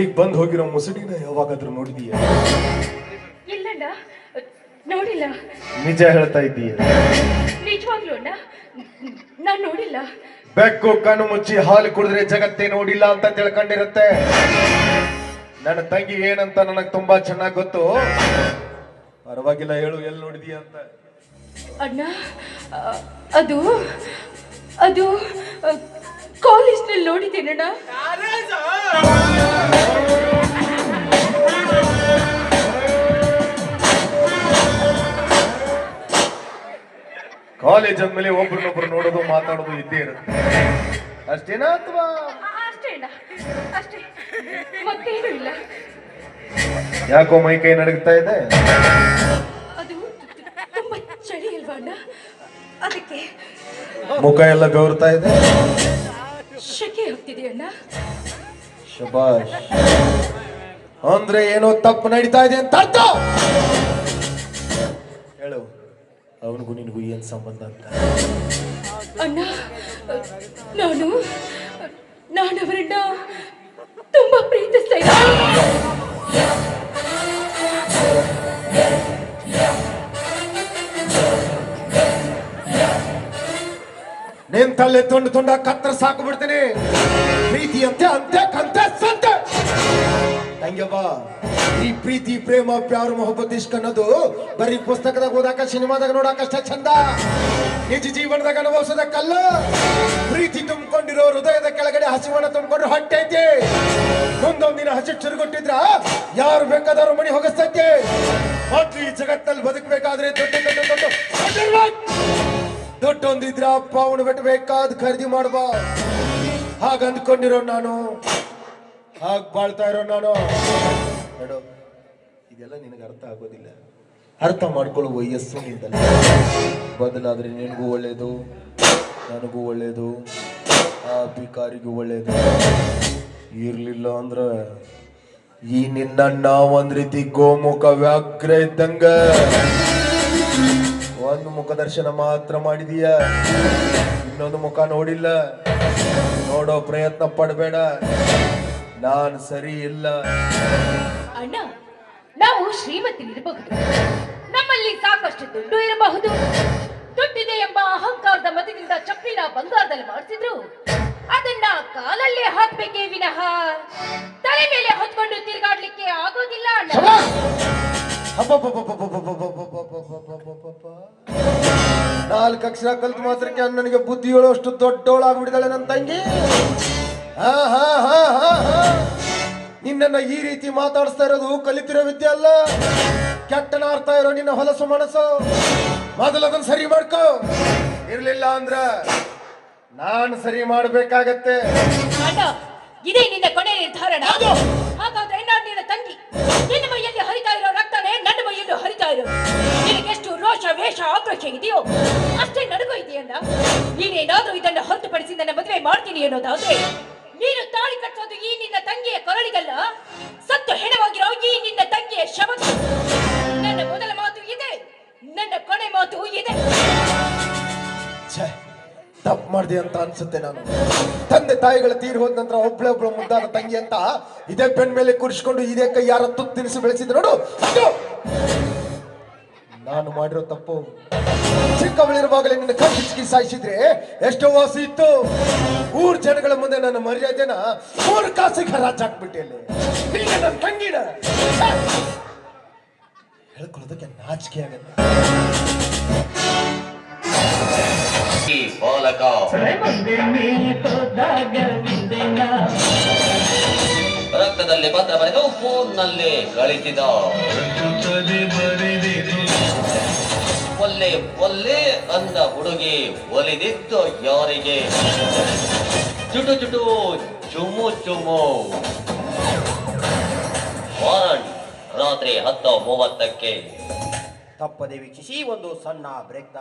ಈಗ ಬಂದ್ ಹೋಗಿರೋ ಮುಸುಡಿನ ಯಾವಾಗಾದ್ರೂ ನೋಡಿದೀಯ? ಇಲ್ಲಣ್ಣ ನೋಡಿಲ್ಲ. ನಿಜ ಹೇಳ್ತಾ ಇದ್ದೀಯ? ನಿಜವಾಗ್ಲೂ ಅಣ್ಣ ನಾನು ನೋಡಿಲ್ಲ. ಬೆಕ್ಕು ಕಣ್ಣು ಮುಚ್ಚಿ ಹಾಲು ಕುಡಿದ್ರೆ ಜಗತ್ತೇ ನೋಡಿಲ್ಲ ಅಂತ ತಿಳ್ಕೊಂಡಿರುತ್ತೆ. ನನ್ನ ತಂಗಿ ಏನಂತ ನನಗೆ ತುಂಬಾ ಚೆನ್ನಾಗಿ ಗೊತ್ತು. ಪರವಾಗಿಲ್ಲ ಹೇಳು ಎಲ್ಲಿ ನೋಡಿದೀಯ ಅಂತ. ಅಣ್ಣ ಅದು ಅದು ಕಾಲೇಜ್ನಲ್ಲಿ ನೋಡಿದ್ದೇನಣ್ಣ? ಕಾಲೇಜ್ ಅಂದ್ಮೇಲೆ ಒಬ್ರನ್ನೊಬ್ರು ನೋಡೋದು ಮಾತಾಡೋದು ಇದ್ದೇ ಇರುತ್ತೆ. ಅಷ್ಟೇನಾ ಅಥವಾ? ಅಷ್ಟೇ ಅಣ್ಣ. ಅಷ್ಟೇ. ಮತ್ತೇನು ಇಲ್ಲ. ಯಾಕೋ ಮೈ ಕೈ ನಡಗ್ತಾ ಇದೆ? ಅದು ತುಂಬಾ ಚಳಿ ಅಲ್ವಾ ಅಣ್ಣ? ಅದಕ್ಕೆ ಮುಖ ಎಲ್ಲ ಗೌರ್ತಾ ಇದೆ? ಶೆಕೆ ಹೋಗ್ತಿದೆಯಲ್ಲ ಶಬಾಷ್. ಅಂದ್ರೆ ಏನೋ ತಪ್ಪು ನಡೀತಾ ಇದೆ ಅಂತ ಅರ್ಥ? ಹೇಳು. ಅವನಿಗೂ ನಿನಗೂ ಏನ್ ಸಂಬಂಧ ಅಂತ? ಅಣ್ಣ ನಾನು ನಾನು ಅವರನ್ನ ತುಂಬಾ ಪ್ರೀತಿಸ್ತಾ ಇದ್ದೆ. ತಲೆ ತುಂಡು ತುಂಡ ಕತ್ತರ ಸಾಕು ಬಿಡ್ತೀನಿ. ಪ್ರೀತಿ ಅಂತೆ ಅಂತೆ, ಕಂತೆ, ಸಂತೆ. ಹಂಗ್ಯಪ್ಪ ಈ ಪ್ರೀತಿ, ಪ್ರೇಮ, ಪ್ಯಾರು, ಮೊಹಬ್ಬತ್ ಇಷ್ಕ್ ಅನ್ನೋದು ಬರೀ ಪುಸ್ತಕದಾಗ ಓದಾಕ, ಸಿನಿಮಾದಾಗ ನೋಡಾಕ ಅಷ್ಟೇ ಚಂದ. ನಿಜ ಜೀವನದಾಗ ಅನುಭವಿಸೋದಕ್ಕಲ್ಲ ಪ್ರೀತಿ ತುಂಬಿಕೊಂಡಿರೋ ಹೃದಯದ ಕೆಳಗಡೆ ಹಸಿವನ್ನ ತುಂಬಿಕೊಂಡು ಹೊಟ್ಟೆ ಐತಿ. ಮುಂದೊಂದಿನ ಹಸಿ ಚುರುಗೊಟ್ಟಿದ್ರ ಯಾರು ಬೇಕಾದವ್ರು ಮಣಿ ಹೋಗಿಸ್ತೈತಿ. ಮೊದ್ಲು ಈ ಜಗತ್ತಲ್ಲಿ ಬದುಕಬೇಕಾದ್ರೆ ದೊಡ್ಡ ದೊಡ್ಡ ದೊಡ್ಡ. ದೊಡ್ಡ ಹೊಂದಿದ್ರ ಅಪ್ಪ ಅವನು ಬಿಟ್ಟು ಬೇಕಾದ್ ಖರೀದಿ ಮಾಡ್ಬಾ ಹಾಗ ಅಂದ್ಕೊಂಡಿರೋ ನಾನು. ಹಾಗ ಬಾಳ್ತಾ ಇರೋ ನಾನು. ನೋಡು ಇದೆಲ್ಲ ನಿನಗೆ ಅರ್ಥ ಆಗೋದಿಲ್ಲ. ಅರ್ಥ ಮಾಡ್ಕೊಳ್ಳೋ ವಯಸ್ಸು ನಿಂತಲ್ಲ. ಬದಲಾದ್ರೆ ನಿನಗೂ ಒಳ್ಳೇದು ನನಗೂ ಒಳ್ಳೇದು ಆ ಭಿಕಾರಿಗೂ ಒಳ್ಳೇದು. ಇರ್ಲಿಲ್ಲ ಅಂದ್ರ ಈ ನಿನ್ನ ಒಂದ್ ರೀತಿ ಗೋಮುಖ ವ್ಯಾಘ್ರ ಇದ್ದಂಗ. ಒಂದು ಮುಖ ದರ್ಶನ ಮಾತ್ರ ಮಾಡಿದೀಯ. ಇನ್ನೊಂದು ಮುಖ ನೋಡಿಲ್ಲ. ನೋಡೋ ಪ್ರಯತ್ನ ಪಡಬೇಡ. ನಾನ್ ಸರಿ ಇಲ್ಲ. ಅಣ್ಣ ನಾವು ಶ್ರೀಮತಿಲಿರಬಹುದು ನಮ್ಮಲ್ಲಿ ಸಾಕಷ್ಟು ದುಡ್ಡು ಇರಬಹುದು. ದುಡ್ಡಿದೆ ಎಂಬ ಅಹಂಕಾರದ ಮತದಿಂದ ಚಪ್ಪಿನ ಬಂಗಾರದಲ್ಲಿ ಮಾಡ್ತಿದ್ರು ಅದನ್ನ ಕಾಲಲ್ಲೇ ಹಾಕ್ಬೇಕೇ ವಿನಃ. ತಲೆ ಮೇಲೆ ಹೊತ್ಕೊಂಡು ತಿರುಗಾಡ್ಲಿಕ್ಕೆ ಆಗೋದಿಲ್ಲ ಅಣ್ಣ. ನಾಲ್ಕು ಅಕ್ಷರ ಕಲ್ತು ಮಾತ್ರಕ್ಕೆ ನನಗೆ ಬುದ್ಧಿ ಹೇಳುವಷ್ಟು ದೊಡ್ಡವಳಾಗ್ಬಿಟ್ಟಿದ್ದಾಳೆ ನನ್ನ ತಂಗಿ. ಹಾ ಹಾ ಹಾ ಹಾ ಹಾ. ನಿನ್ನನ್ನ ಈ ರೀತಿ ಮಾತಾಡಿಸ್ತಾ ಇರೋದು ಕಲಿತಿರೋ ವಿದ್ಯೆ ಅಲ್ಲ. ಕೆಟ್ಟನ ಅರ್ಥ ಇರೋ ನಿನ್ನ ಹೊಲಸು ಮನಸ್ಸು. ಮೊದಲು ಅದನ್ನ ಸರಿ ಮಾಡ್ಕೋ. ಇರ್ಲಿಲ್ಲ ಅಂದ್ರ ನಾನು ಸರಿ ಮಾಡ್ಬೇಕಾಗತ್ತೆ. ಇದೇ ನಿನ್ನ ಕೊನೆ ನಿರ್ಧಾರಣ. ಆಕ್ರೋಶ ಇದೆಯೋ? ಅಷ್ಟೇ ನನಗೂ ಇದೆಯಲ್ಲ ನೀನೇನಾದ್ರೂ ಇದನ್ನು ಹೊರತುಪಡಿಸಿ ನನ್ನ ಮದುವೆ ಮಾಡ್ತೀನಿ ಅನ್ನೋದಾದ್ರೆ, ನೀನು ತಾಳಿ ಕಟ್ಟೋದು ಈ ನಿನ್ನ ತಂಗಿಯ ಕೊರಳಿಗಲ್ಲ? ಸತ್ತು ಹೆಣವಾಗಿರೋ ಈ ನಿನ್ನ ತಂಗಿಯ ಶವಕ್ಕೆ ನನ್ನ ಮೊದಲ ಮಾತು ಇದೆ, ನನ್ನ ಕೊನೆ ಮಾತು ಇದೆ. ತಪ್ಪು ಮಾಡಿದೆ ಅಂತ ಅನ್ಸುತ್ತೆ ನಾನು. ತಂದೆ ತಾಯಿಗಳ ತೀರಿ ಹೋದ ನಂತರ ಒಬ್ಳೆ ಒಬ್ಳು ಮುದ್ದಾದ ತಂಗಿ ಅಂತ ಇದೇ ಬೆನ್ ಮೇಲೆ ಕೂರಿಸ್ಕೊಂಡು ಇದೇ ಕೈ ಯಾರ ತುತ್ತು ತಿನಿಸು ಬೆಳೆಸಿದ್ರು ನೋಡು. ನಾನು ಮಾಡಿರೋ ತಪ್ಪು. ಚಿಕ್ಕವಳಿರುವಾಗಲೇ ನಿನ್ನ ಕಣ್ಣಿಚ್ಕಿ ಸಾಯಿಸಿದ್ರೆ ಎಷ್ಟೋ ವಾಸಿ ಇತ್ತು. ಊರ್ ಜನಗಳ ಮುಂದೆ ನನ್ನ ಮರ್ಯಾದೆನ ಮೂರು ಕಾಸಿಗೆ ಹರಾಜ್ ಹಾಕ್ಬಿಟ್ಟೆ ಅಲ್ಲಿ. ಈಗ ನನ್ನ ತಂಗಿನ. ಛೇ! ಹೇಳ್ಕೊಳ್ಳೋದಕ್ಕೆ ನಾಚಿಕೆ ಆಗತ್ತೆ. ರಕ್ತದಲ್ಲಿ ಪತ್ರ ಬರೆದು ಫೋನ್ನಲ್ಲಿ ಕಳಿಸಿದ ಒಲ್ಲೆ ಅಂದ ಹುಡುಗಿ ಒಲಿದಿತ್ತು ಯಾರಿಗೆ? ಚುಟು ಚುಟು, ಚುಮು ಚುಮು. ವಾರಂಟ್ ರಾತ್ರಿ ಹತ್ತು ಮೂವತ್ತಕ್ಕೆ ತಪ್ಪದೆ ವೀಕ್ಷಿಸಿ ಒಂದು ಸಣ್ಣ ಬ್ರೇಕ್